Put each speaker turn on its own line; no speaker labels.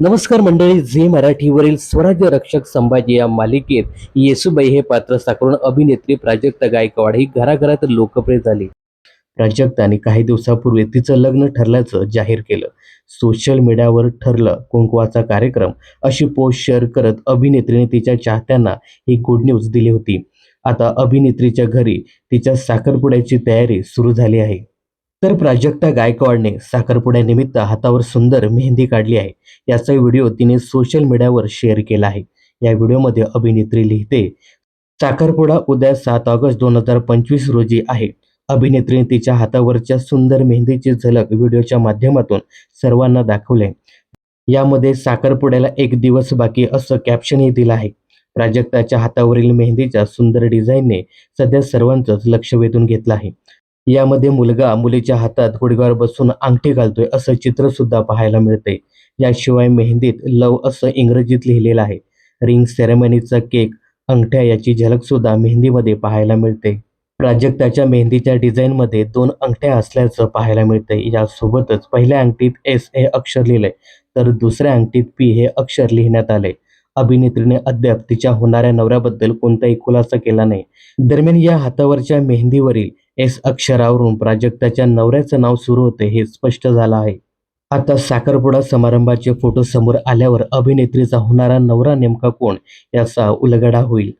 नमस्कार मंडळी झी मराठीवरील स्वराज्य रक्षक संभाजी या मालिकेत येसुबाई हे पात्र साकारून अभिनेत्री प्राजक्ता गायकवाड ही घराघरात लोकप्रिय झाली. प्राजक्ताने काही दिवसापूर्वी तिचं लग्न ठरल्याचं जाहीर केलं. सोशल मीडियावर ठरलं कुंकवाचा कार्यक्रम अशी पोस्ट शेअर करत अभिनेत्रीने तिच्या चाहत्यांना ही गुड न्यूज दिली होती. आता अभिनेत्रीच्या घरी तिच्या साखरपुड्याची तयारी सुरू झाली आहे. तर प्राजक्ता गायकवाडने साखरपुड्यानिमित्त हातावर सुंदर मेहंदी काढली आहे. याचा व्हिडिओ तिने सोशल मीडियावर शेअर केला आहे. या व्हिडिओमध्ये अभिनेत्री लिहिते साखरपुडा उद्या सात ऑगस्ट दोन हजार पंचवीस रोजी आहे. अभिनेत्रीने तिच्या हातावरच्या सुंदर मेहंदीची झलक व्हिडिओच्या माध्यमातून सर्वांना दाखवले यामध्ये साखरपुड्याला एक दिवस बाकी असं कॅप्शनही दिलं आहे. प्राजक्ताच्या हातावरील मेहंदीच्या सुंदर डिझाईनने सध्या सर्वांचंच लक्ष वेधून घेतलं आहे. यामध्ये मुलगा मुलीच्या हातात गुडघ्यावर बसून अंगठी घालतोय असं चित्र सुद्धा पाहायला मिळते याशिवाय मेहंदीत लव असं इंग्रजीत लिहिलेलं आहे. रिंग सेरेमनीचा केक अंगठ्या याची झलक सुद्धा मेहंदीमध्ये पाहायला मिळते. प्राजक्ताच्या मेहंदीच्या डिझाईनमध्ये दोन अंगठ्या असल्याचं पाहायला मिळते यासोबतच पहिल्या अंगठीत एस हे अक्षर लिहिलंय तर दुसऱ्या अंगठीत पी हे अक्षर लिहिण्यात आले अभिनेत्रीने अद्याप तिच्या होणाऱ्या नवऱ्याबद्दल कोणताही खुलासा केला नाही. दरम्यान या हातावरच्या मेहंदीवरील एस अक्षरावरून प्राजक्ताच्या नवऱ्याचं नाव सुरू होते हे स्पष्ट झालं आहे. आता साखरपुडा समारंभाचे फोटो समोर आल्यावर अभिनेत्रीचा होणारा नवरा नेमका कोण याचा उलगडा होईल.